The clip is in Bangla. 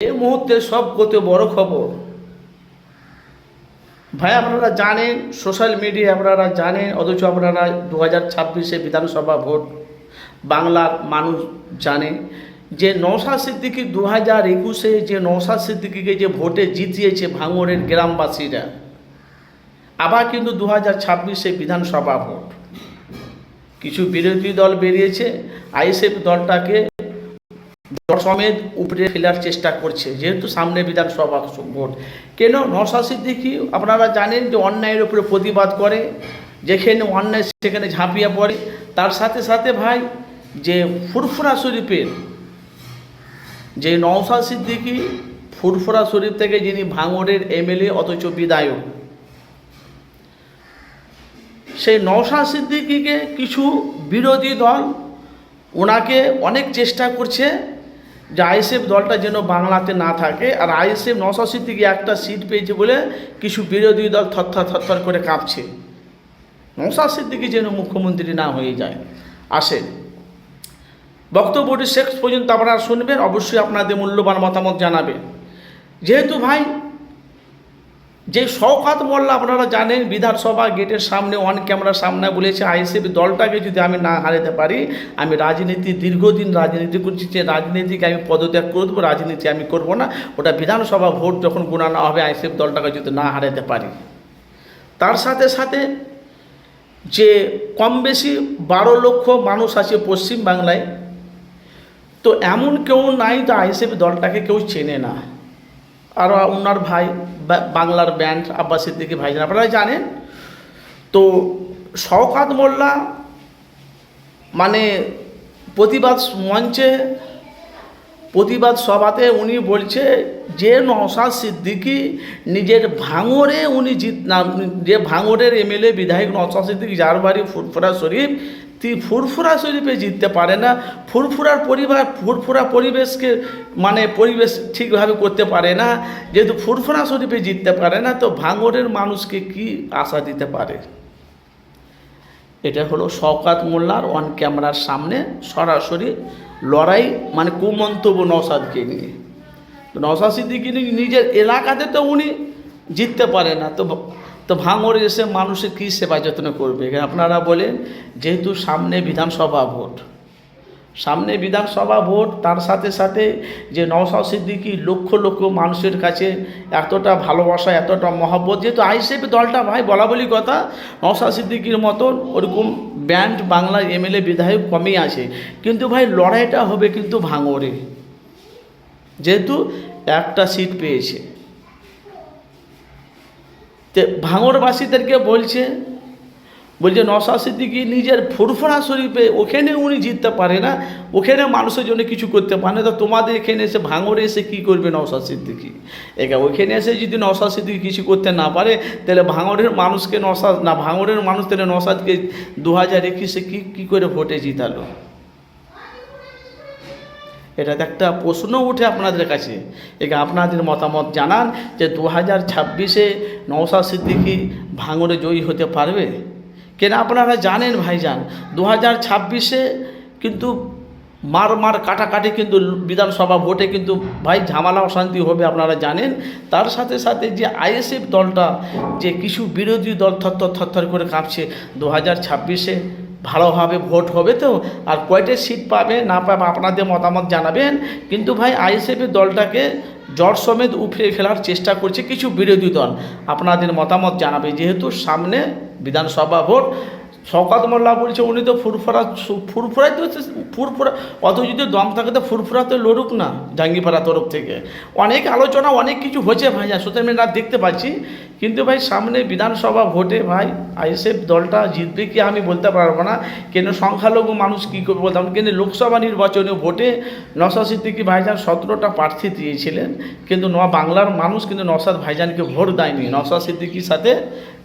এই মুহূর্তে সব করতে বড় খবর। ভাই, আপনারা জানেন, সোশ্যাল মিডিয়া আপনারা জানেন, অথচ আপনারা দু হাজার ছাব্বিশে বিধানসভা ভোট বাংলার মানুষ জানে যে নৌসাদ সিদ্দিকি দু হাজার একুশে যে নৌসাদ সিদ্দিকিকে যে ভোটে জিতিয়েছে ভাঙড়ের গ্রামবাসীরা, আবার কিন্তু দু হাজার ছাব্বিশে বিধানসভা ভোট। কিছু বিরোধী দল বেরিয়েছে, আইএসএফ দলটাকে সমেত উপরে ফেলার চেষ্টা করছে, যেহেতু সামনে বিধানসভা ভোট। কেন? নশা সিদ্দিকি, আপনারা জানেন যে অন্যায়ের উপরে প্রতিবাদ করে, যেখানে অন্যায় সেখানে ঝাঁপিয়ে পড়ে। তার সাথে সাথে ভাই, যে ফুরফুরা শরীফের, যে নওশা সিদ্দিকি, ফুরফুরা শরীফ থেকে যিনি ভাঙড়ের এমএলএ অথচ বিধায়ক, সেই নওশা সিদ্দিকিকে কিছু বিরোধী দল ওনাকে অনেক চেষ্টা করছে যে আইএসএফ দলটা যেন বাংলাতে না থাকে, আর আইএসএফ নশো নশা গিয়ে একটা সিট পেয়েছে বলে কিছু বিরোধী দল থরথর থরথর করে কাঁপছে। নশা সিদ্দিকি যেন মুখ্যমন্ত্রী না হয়ে যায়। আসেন। বক্তব্যটি শেষ পর্যন্ত আপনারা শুনবেন, অবশ্যই আপনাদের মূল্যবান মতামত জানাবেন। যেহেতু ভাই যে শওকাত মোল্লা আপনারা জানেন, বিধানসভা গেটের সামনে অন ক্যামেরার সামনে বলেছে আইএসএফ দলটাকে যদি আমি না হারাতে পারি, আমি রাজনীতি, দীর্ঘদিন রাজনীতি করছি, যে রাজনীতিকে আমি পদত্যাগ করে দেবো রাজনীতি আমি করব না, ওটা বিধানসভা ভোট যখন গুণানো হবে আইএসএফ দলটাকে যদি না হারাতে পারি। তার সাথে সাথে যে কম বেশি বারো লক্ষ মানুষ আছে পশ্চিম বাংলায়, তো এমন কেউ নাই, তো আইএসএফ দলটাকে কেউ চেনে না। আর ওনার ভাই বাংলার ব্যান্ড আব্বাস সিদ্দিকি ভাইজান, আপনারা জানেন? তো শওকাত মোল্লা মানে প্রতিবাদ মঞ্চে, প্রতিবাদ সভাতে উনি বলছে যে নওশাদ সিদ্দিকি নিজের ভাঙরে উনি জিত না, যে ভাঙরের এমএলএ বিধায়ক নওশাদ সিদ্দিকি, যার বাড়ি ফুরফুরা শরীফ তিনি ফুরফুরা শরীফে জিততে পারে না। ফুরফুরার পরিবার, ফুরফুরা পরিবেশকে মানে পরিবেশ ঠিকভাবে করতে পারে না। যেহেতু ফুরফুরা শরীফে জিততে পারে না, তো ভাঙরের মানুষকে কি আশা দিতে পারে? এটা হলো শওকাত মোল্লার অন ক্যামেরার সামনে সরাসরি লড়াই মানে কুমন্তব্য নওসাদকে নিয়ে। তো নওসাদ সিদ্দিকি নিজের এলাকাতে তো উনি জিততে পারে না। তো তো ভাঙড়ে এসে মানুষের কী সেবা যত্ন করবে? আপনারা বলেন, যেহেতু সামনে বিধানসভা ভোট, সামনে বিধানসভা ভোট, তার সাথে সাথে যে নওসাদ সিদ্দিকি লক্ষ লক্ষ মানুষের কাছে এতটা ভালোবাসা, এতটা মহব্বত, যেহেতু আইসিএফ দলটা ভাই বলা বলি কথা নওসাদ সিদ্দিকির মতন ওরকম ব্যান্ড বাংলার এমএলএ বিধায়ক কমই আছে। কিন্তু ভাই লড়াইটা হবে কিন্তু ভাঙরে যেহেতু একটা সিট পেয়েছে। তে ভাঙড়বাসীদেরকে বলছে বলছে নশা সিদ্দিকি নিজের ফুরফুরা শরীফে ওখানে উনি জিততে পারে না, ওখানে মানুষের জন্য কিছু করতে পারে না, তো তোমাদের এখানে এসে ভাঙড়ে এসে কী করবে নশা সিদ্দিকি একা ওইখানে এসে যদি নশা সিদ্দিকি কিছু করতে না পারে, তাহলে ভাঙরের মানুষকে নশা, না ভাঙরের মানুষ তাহলে নশাদকে দু হাজার একুশে কী কী করে ভোটে জিতালো? এটাতে একটা প্রশ্ন উঠে আপনাদের কাছে। একে আপনাদের মতামত জানান যে দু হাজার ছাব্বিশে নওশা সিদ্দিকি ভাঙড়ে জয়ী হতে পারবে? কেন আপনারা জানেন ভাইজান দু হাজার ছাব্বিশে কিন্তু মার মার কাটাকাটি কিন্তু বিধানসভা ভোটে কিন্তু ভাই ঝামেলা অশান্তি হবে আপনারা জানেন। তার সাথে সাথে যে আইএসএফ দলটা যে কিছু বিরোধী দল থরথর থরথর করে কাঁপছে দু হাজার ছাব্বিশে ভালোভাবে ভোট হবে তো, আর কয়টা সিট পাবে না পাবে আপনাদের মতামত জানাবেন। কিন্তু ভাই আইএসএফের দলটাকে জট সমেত উফরে ফেলার চেষ্টা করছে কিছু বিরোধী দল। আপনাদের মতামত জানাবে, যেহেতু সামনে বিধানসভা ভোট শওকাত মোল্লা বলছে, উনি তো ফুরফুরা, ফুরফুরাই তো হচ্ছে ফুরফুরা অত যদি দম থাকে তো ফুরফুরা তো লড়ুক না, জাঙ্গিপাড়া তরফ থেকে। অনেক আলোচনা, অনেক কিছু হয়েছে ভাই সোশ্যাল মিডিয়া দেখতে পাচ্ছি। কিন্তু ভাই, সামনে বিধানসভা ভোটে ভাই, আইএসএফ দলটা জিতবে কি আমি বলতে পারব না। কেন সংখ্যালঘু মানুষ কী করবে বলতাম কিন্তু লোকসভা নির্বাচনে ভোটে নশা সিদ্দিকি ভাইজান সতেরোটা প্রার্থী দিয়েছিলেন, কিন্তু ন বাংলার মানুষ কিন্তু নসাদ ভাইজানকে ভোট দেয়নি। নশা সিদ্দিকির সাথে